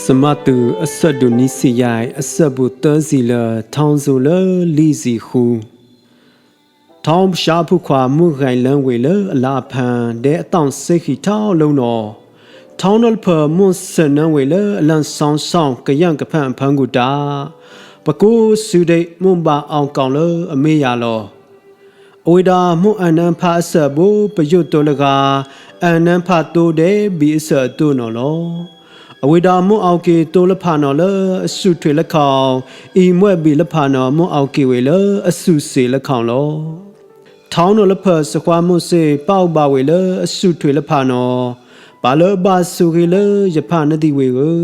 စမတုအဆတ်ဒုနိစီယိုင်အဆတ်ဘူတစီလထောင်းစုလလီစီခုထောင်းရှာဖုခွာမှုခိုင်လန်းဝေလအလာဖန်တဲ့အတောင့်စိတ်ခီထောင်းလုံးတော်ထောင်းနလဖမွန်စနံဝေလအလန်ဆောင်ဆောင်ကယံကဖန်ဖန်ကူတာပကူစုဒိတ်မွန်ပါအောင်ကောင်လအမေရလော အဝိဒါမွန်အနန်ဖာဆဘူပယုတ်တလကအနန်ဖာတိုတဲ့ဘီဆတ်တူနော်လောအဝိဒါမွန်အောက်ကေတိုလဖာနော်လအဆုထွေလက်ခေါင်အီမွဲ့ဘီလက်ဖာနော်မွန်အောက်ကေဝေလအဆုစေလက်ခေါင်လောထောင်းနော်လဖစခွာမွန်စေပေါက်ပါဝေလအဆုထွေလက်ဖာနော်ဘာလဘာဆုခေလယဖနတိဝေကို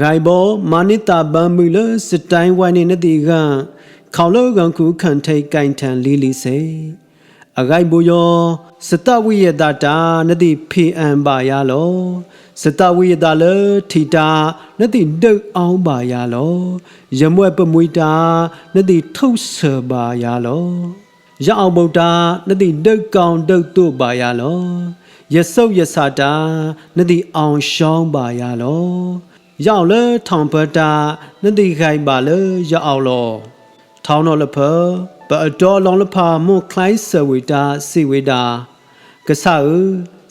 ဂိုင်ဘောမာနိတာဘမ်မူလစတိုင်းဝိုင်းနေနတိက ခေါလောကန်ခုခန်ထိတ်ကင်ထန်လီလီစေအဂိုင်ဘူယောစတဝိယတတာနတိဖေအံပါရလောစတဝိယတလထီတာနတိဒုတ်အောင်ပါရလောရမွဲ့ပမွေတာနတိထုတ်ဆပါရလောရအောင်ဗုဒ္ဓနတိဒုတ်ကောင်ဒုတ်တို့ပါရလောရဆုပ်ရစာတာနတိအောင်ရှောင်းပါရလောရောက်လေထောင်ပတာနတိခိုင်ပါလေရောက်အောင်လော ထောင်းတော်လဖပအတော်လောင်လဖမွန်ခလိုင်းဆဝေတာစီဝေတာကဆာဥ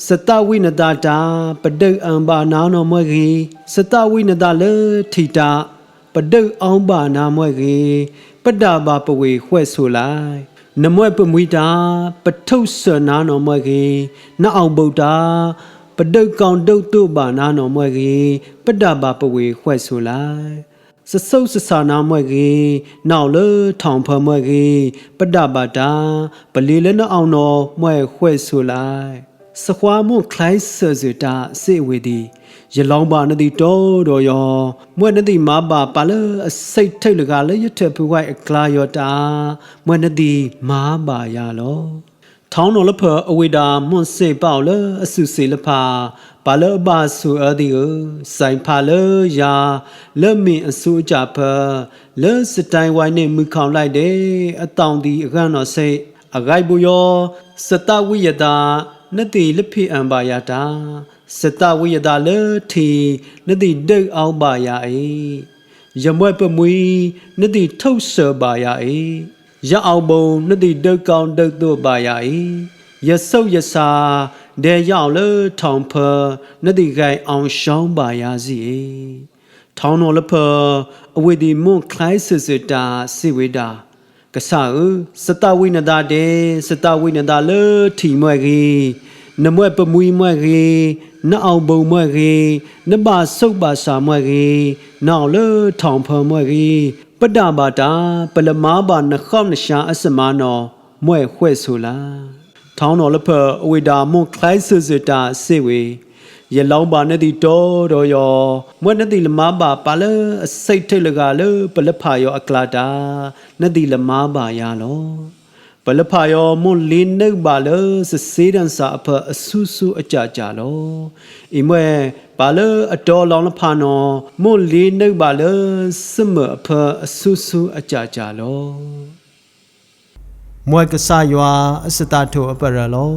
စတဝိနတာတာပဒုတ်အံပါနာနောမွဲကြီးစတဝိနတာလေထီတာပဒုတ်အောင်ပါနာမွဲကြီးပတ္တဘာပဝေခွဲ့ဆိုလိုက်နမွဲ့ပမွီတာပထုဆနာနောမွဲကြီးနအောင်ဗုဒ္ဓပဒုတ်ကောင်ဒုတ်တုပါနာနောမွဲကြီးပတ္တဘာပဝေခွဲ့ဆိုလိုက် စဆုပ်စဆာနာမွဲကြီးနောက်လေထောင်ဖမွဲကြီးပတ္တဘာတာပလီလည်းနအောင်တော်မွဲခွဲ့ဆိုလိုက်စခွာမွန်ခလိုက်ဆဇတာစေဝေဒီရလောင်းပါနတိတော်တော်ယောမွဲ့နတိမပါပါလအစိတ်ထိတ်လကလည်းရထဖူဝိုက်အကလာယောတာမွဲ့နတိမာပါရလော ထောင်းတော်လဖအဝိဒါမွန်စေပေါလအဆုစေလဖာဘာလဘာဆူအဒီကိုဆိုင်ဖာလယာလက်မင်အဆူကြဖလဲစတိုင်ဝိုင်းနဲ့မူခေါင်လိုက်တယ်အတောင်ဒီအခန်းတော်စိတ်အဂိုက်ဘူယောစတဝိယတာနတိလဖိအံပါယတာစတဝိယတာလေထီနတိဒုတ်အောင်ပါယအေရမွဲ့ပမွီနတိထုတ်ဆပါယအေ ရအောင်ဘုံနတိဒုတ်ကောင်းဒုတ်တို့ပါယအေရဆုပ်ရစာဒေရောက်လေထောင်ဖနတိဂိုင်အောင်ရှောင်းပါရစီထောင်းတော်လဖအဝိဒီမွန်ခလိုက်စစတာစိဝေတာကဆာစတဝိနတာတေစတဝိနတာလေထီမွဲကြီးနမွဲ့ပမွီမွဲကြီးနအောင်ဘုံမွဲကြီးနပါဆုပ်ပါစာမွဲကြီးနောက်လေထောင်ဖမွဲကြီး ပတ္တဘာတာပလမားပါနှခေါနရှာအစမနောမွဲခွဲ့ဆိုလားထောင်းတော်လဖအဝိဒါမွန်ခလိုက်ဆစတာစေဝေရလောင်းပါနဲ့ဒီတော်တော်ယောမွဲ့နဲ့ဒီလမပါပါလအစိတ်ထိတ်လကလပလဖာယောအကလာတာနဲ့ဒီလမပါရလော ပလဖာယောမွန်လင်းနေပါလစစေးဒန်စာအဖအဆူဆူအကြကြလောအိမွဲပါလအတော်လောင်းလဖာနောမွန်လင်းနေပါလစမအဖအဆူဆူအကြကြလောမွဲကဆာယွာအစတထုအပရလော